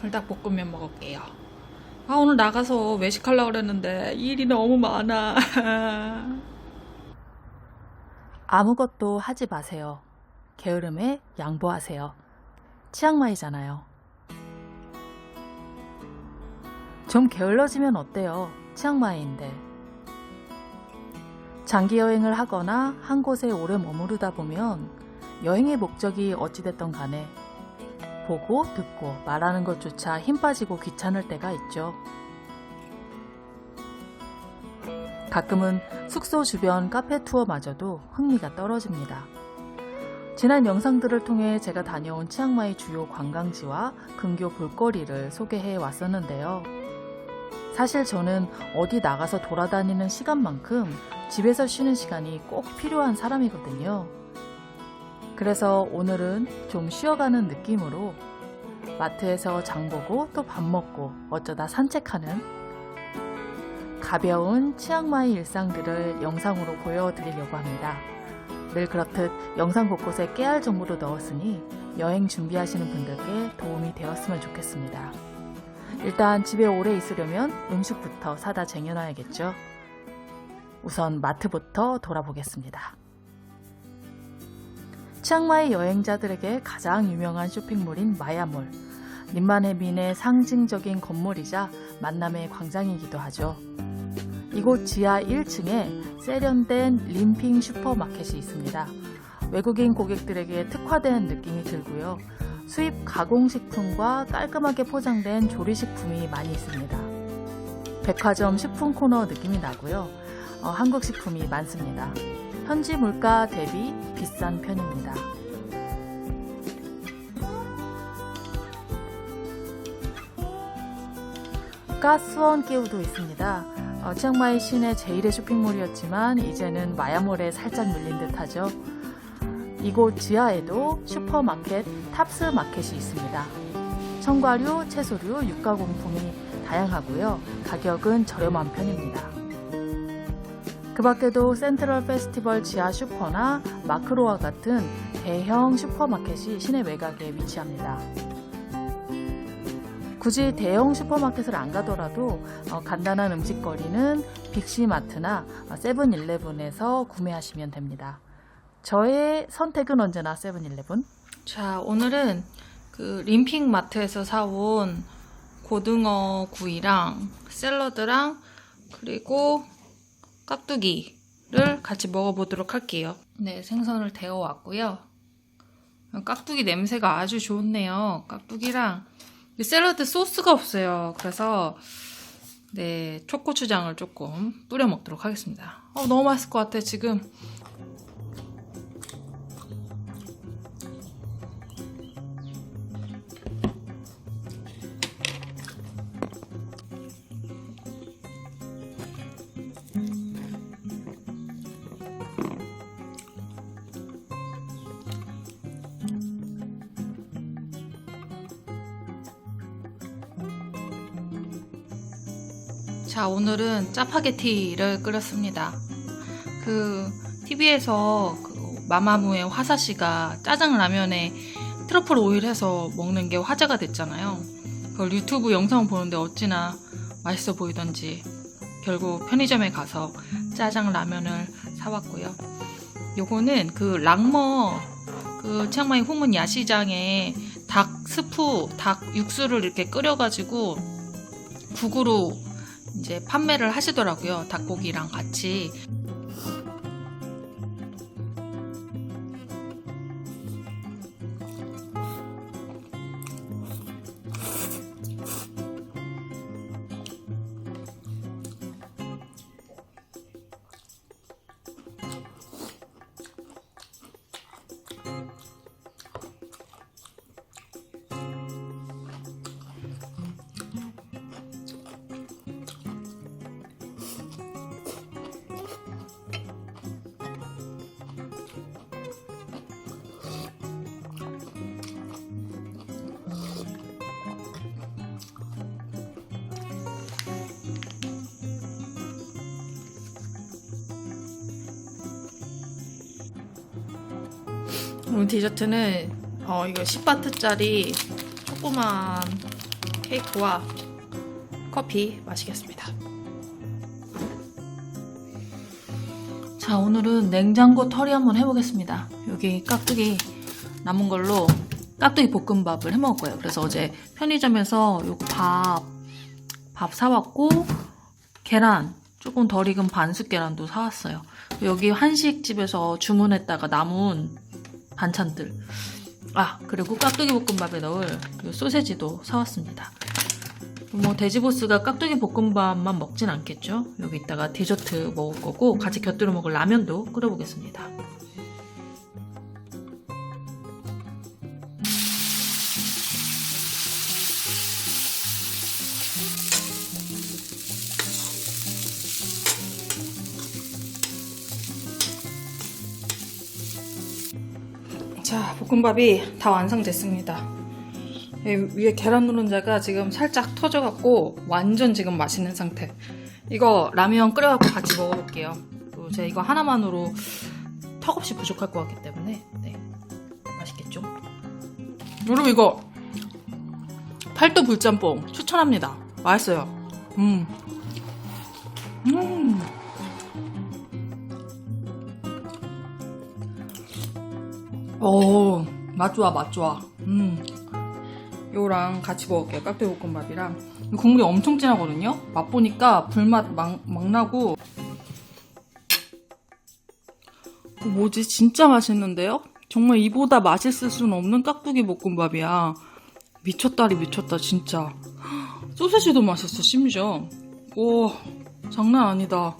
불닭볶음면 먹을게요. 아 오늘 나가서 외식하려고 그랬는데 일이 너무 많아. 아무것도 하지 마세요. 게으름에 양보하세요. 치앙마이잖아요. 좀 게을러지면 어때요? 치앙마이인데. 장기 여행을 하거나 한 곳에 오래 머무르다 보면 여행의 목적이 어찌됐던 간에 보고 듣고 말하는 것조차 힘 빠지고 귀찮을 때가 있죠. 가끔은 숙소 주변 카페 투어마저도 흥미가 떨어집니다. 지난 영상들을 통해 제가 다녀온 치앙마이 주요 관광지와 근교 볼거리를 소개해 왔었는데요. 사실 저는 어디 나가서 돌아다니는 시간만큼 집에서 쉬는 시간이 꼭 필요한 사람이거든요. 그래서 오늘은 좀 쉬어가는 느낌으로 마트에서 장 보고 또 밥 먹고 어쩌다 산책하는 가벼운 치앙마이 일상들을 영상으로 보여드리려고 합니다. 늘 그렇듯 영상 곳곳에 깨알 정보도 넣었으니 여행 준비하시는 분들께 도움이 되었으면 좋겠습니다. 일단 집에 오래 있으려면 음식부터 사다 쟁여놔야겠죠. 우선 마트부터 돌아보겠습니다. 치앙마이 여행자들에게 가장 유명한 쇼핑몰인 마야몰. 님만해민의 상징적인 건물이자 만남의 광장이기도 하죠. 이곳 지하 1층에 세련된 림핑 슈퍼마켓이 있습니다. 외국인 고객들에게 특화된 느낌이 들고요. 수입 가공식품과 깔끔하게 포장된 조리식품이 많이 있습니다. 백화점 식품 코너 느낌이 나고요. 어, 한국 식품이 많습니다. 현지 물가 대비 비싼 편입니다. 가스원 끼우도 있습니다. 어, 치앙마이 시내 제1의 쇼핑몰이었지만 이제는 마야몰에 살짝 밀린 듯하죠. 이곳 지하에도 슈퍼마켓 탑스 마켓이 있습니다. 청과류, 채소류, 육가공품이 다양하고요. 가격은 저렴한 편입니다. 그 밖에도 센트럴 페스티벌 지하 슈퍼나 마크로와 같은 대형 슈퍼마켓이 시내 외곽에 위치합니다. 굳이 대형 슈퍼마켓을 안 가더라도 어, 간단한 음식거리는 빅시마트나 어, 세븐일레븐에서 구매하시면 됩니다. 저의 선택은 언제나 세븐일레븐. 자 오늘은 그 림핑 마트에서 사온 고등어 구이랑 샐러드랑 그리고 깍두기를 같이 먹어보도록 할게요. 네 생선을 데워 왔고요. 깍두기 냄새가 아주 좋네요. 깍두기랑 이 샐러드 소스가 없어요. 그래서 네 초고추장을 조금 뿌려 먹도록 하겠습니다. 어, 너무 맛있을 것 같아 지금. 자, 오늘은 짜파게티를 끓였습니다. 그 TV에서 그 마마무의 화사 씨가 짜장 라면에 트러플 오일 해서 먹는 게 화제가 됐잖아요. 그걸 유튜브 영상 보는데 어찌나 맛있어 보이던지 결국 편의점에 가서 짜장 라면을 사왔고요. 요거는 그 랑머 그 치앙마이 후문 야시장에 닭 스프, 닭 육수를 이렇게 끓여가지고 국으로 이제 판매를 하시더라고요. 닭고기랑 같이. 오늘 디저트는 어 이거 10바트짜리 조그만 케이크와 커피 마시겠습니다. 자, 오늘은 냉장고 털이 한번 해보겠습니다. 여기 깍두기 남은 걸로 깍두기 볶음밥을 해 먹을 거예요. 그래서 어제 편의점에서 요거 밥, 밥 사왔고, 계란, 조금 덜 익은 반숙 계란도 사왔어요. 여기 한식집에서 주문했다가 남은 반찬들. 아, 그리고 깍두기 볶음밥에 넣을 요 소세지도 사왔습니다. 뭐 돼지보스가 깍두기 볶음밥만 먹진 않겠죠? 여기 있다가 디저트 먹을 거고 같이 곁들여 먹을 라면도 끓여보겠습니다. 자, 볶음밥이 다 완성됐습니다. 이 위에 계란 노른자가 지금 살짝 터져갖고 완전 지금 맛있는 상태. 이거 라면 끓여갖고 같이 먹어볼게요. 또 제가 이거 하나만으로 턱없이 부족할 것 같기 때문에 네 맛있겠죠? 여러분 이거 팔도 불짬뽕 추천합니다. 맛있어요. 음. 음. 오, 맛 좋아, 맛 좋아. 음. 요랑 같이 먹을게요. 깍두기 볶음밥이랑. 국물이 엄청 진하거든요? 맛보니까 불맛 막, 막 나고. 그 뭐지? 진짜 맛있는데요? 정말 이보다 맛있을 수는 없는 깍두기 볶음밥이야. 미쳤다리 미쳤다, 진짜. 소세지도 맛있어, 심지어. 오, 장난 아니다.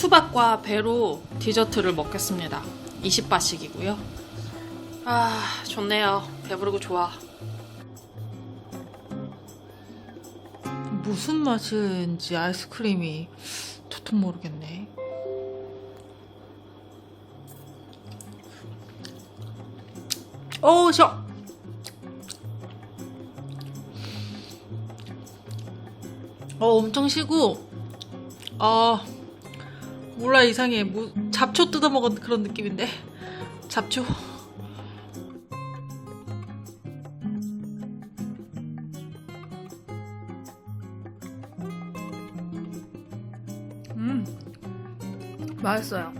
수박과 배로 디저트를 먹겠습니다. 20바씩이고요. 아, 좋네요. 배부르고 좋아. 무슨 맛인지 아이스크림이 도통 모르겠네. 어우, 셔! 어, 엄청 시고, 아, 몰라 이상해. 뭐 잡초 뜯어 먹은 그런 느낌인데. 잡초. 음 맛있어요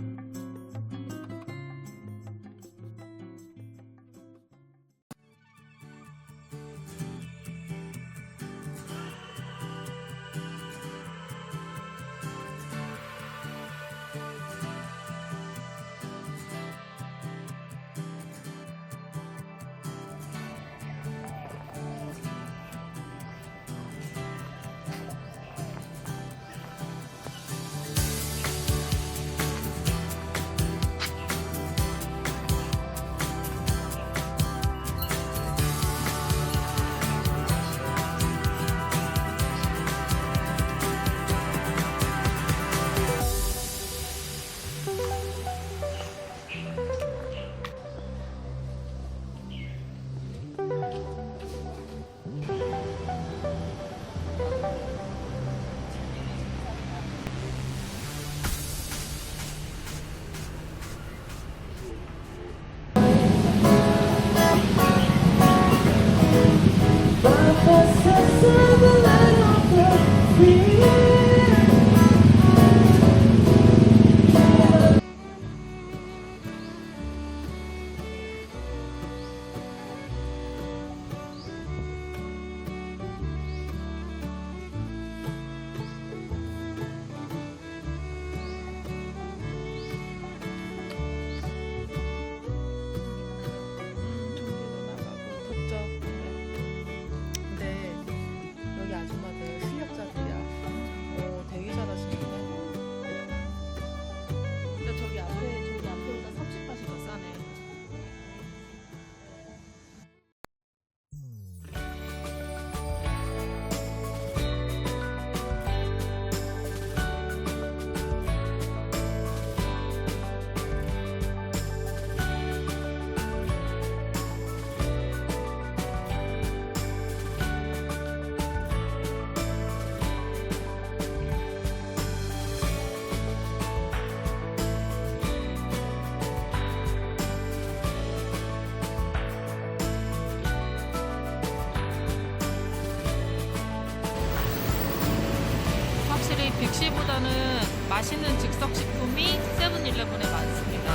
맛있는 즉석 식품이 세븐일레븐에 많습니다.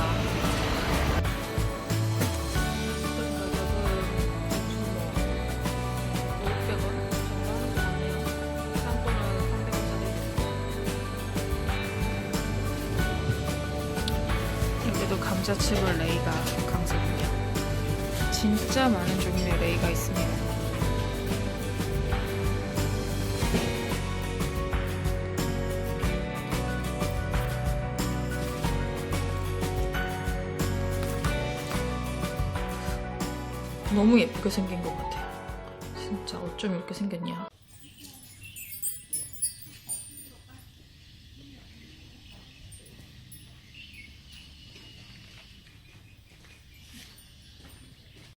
가격은 뭐 500원 정도 하는 것 같네요. 상권은 300원짜리. 여기도 감자칩을 레이가 강세군요. 진짜 많은 종류의 레이가 있습니다. 너무 예쁘게 생긴 것 같아요. 진짜 어쩜 이렇게 생겼냐.